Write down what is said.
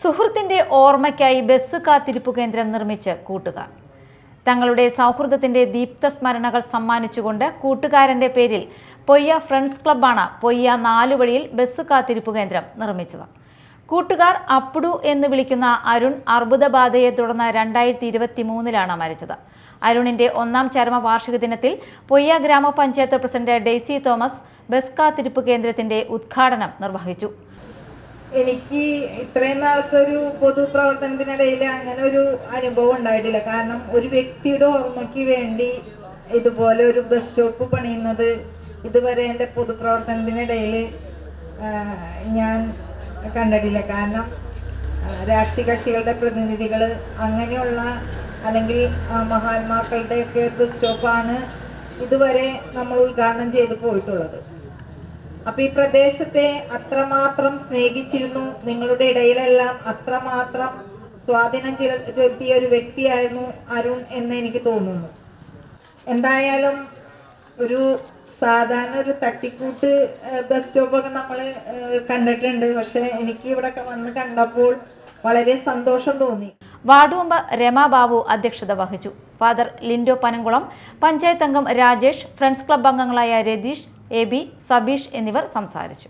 സുഹൃത്തിന്റെ ഓർമ്മയ്ക്കായി ബസ് കാത്തിരിപ്പ് കേന്ദ്രം നിർമ്മിച്ച് കൂട്ടുകാർ. തങ്ങളുടെ സൗഹൃദത്തിന്റെ ദീപ്ത സ്മരണകൾ സമ്മാനിച്ചുകൊണ്ട് കൂട്ടുകാരന്റെ പേരിൽ പൊയ്യ ഫ്രണ്ട്സ് ക്ലബ്ബാണ് പൊയ്യ നാലുവഴിയിൽ ബസ് കാത്തിരിപ്പ് കേന്ദ്രം നിർമ്മിച്ചത്. കൂട്ടുകാർ അപ്പുടു എന്ന് വിളിക്കുന്ന അരുൺ അർബുദബാധയെ തുടർന്ന് രണ്ടായിരത്തി ഇരുപത്തി മൂന്നിലാണ് മരിച്ചത്. അരുണിന്റെ ഒന്നാം ചരമ വാർഷിക ദിനത്തിൽ പൊയ്യ ഗ്രാമപഞ്ചായത്ത് പ്രസിഡന്റ് ഡെയ്സി തോമസ് ബസ് കാത്തിരിപ്പ് കേന്ദ്രത്തിന്റെ ഉദ്ഘാടനം നിർവഹിച്ചു. എനിക്ക് ഇത്രയും നാളത്തെ ഒരു പൊതുപ്രവർത്തനത്തിനിടയിൽ അങ്ങനെ ഒരു അനുഭവം ഉണ്ടായിട്ടില്ല. കാരണം ഒരു വ്യക്തിയുടെ ഓർമ്മയ്ക്ക് വേണ്ടി ഇതുപോലെ ഒരു ബസ് സ്റ്റോപ്പ് പണിയുന്നത് ഇതുവരെ എന്റെ പൊതുപ്രവർത്തനത്തിനിടയിൽ ഞാൻ കണ്ടിട്ടില്ല. കാരണം രാഷ്ട്രീയ കക്ഷികളുടെ പ്രതിനിധികൾ അങ്ങനെയുള്ള അല്ലെങ്കിൽ മഹാത്മാക്കളുടെയൊക്കെ ബസ് സ്റ്റോപ്പാണ് ഇതുവരെ നമ്മൾ ഉദ്ഘാടനം ചെയ്ത് പോയിട്ടുള്ളത്. അപ്പൊ ഈ പ്രദേശത്തെ അത്രമാത്രം സ്നേഹിച്ചിരുന്നു. നിങ്ങളുടെ ഇടയിലെല്ലാം അത്രമാത്രം സ്വാധീനം ചെല- ചെലുത്തിയ ഒരു വ്യക്തിയായിരുന്നു അരുൺ എന്ന് എനിക്ക് തോന്നുന്നു. എന്തായാലും ഒരു സാധാരണ ഒരു തട്ടിക്കൂട്ട് ബസ് സ്റ്റോപ്പൊക്കെ നമ്മൾ കണ്ടിട്ടുണ്ട്. പക്ഷെ എനിക്ക് ഇവിടെ വന്ന് കണ്ടപ്പോൾ വളരെ സന്തോഷം തോന്നി. വാർഡ് മെമ്പർ ബാബു അധ്യക്ഷത വഹിച്ചു. ഫാദർ ലിൻഡോ പനങ്കുളം പഞ്ചായത്ത് അംഗം രാജേഷ് ഫ്രണ്ട്സ് ക്ലബ് അംഗങ്ങളായ രതീഷ് എ ബി സബീഷ് എന്നിവർ സംസാരിച്ചു.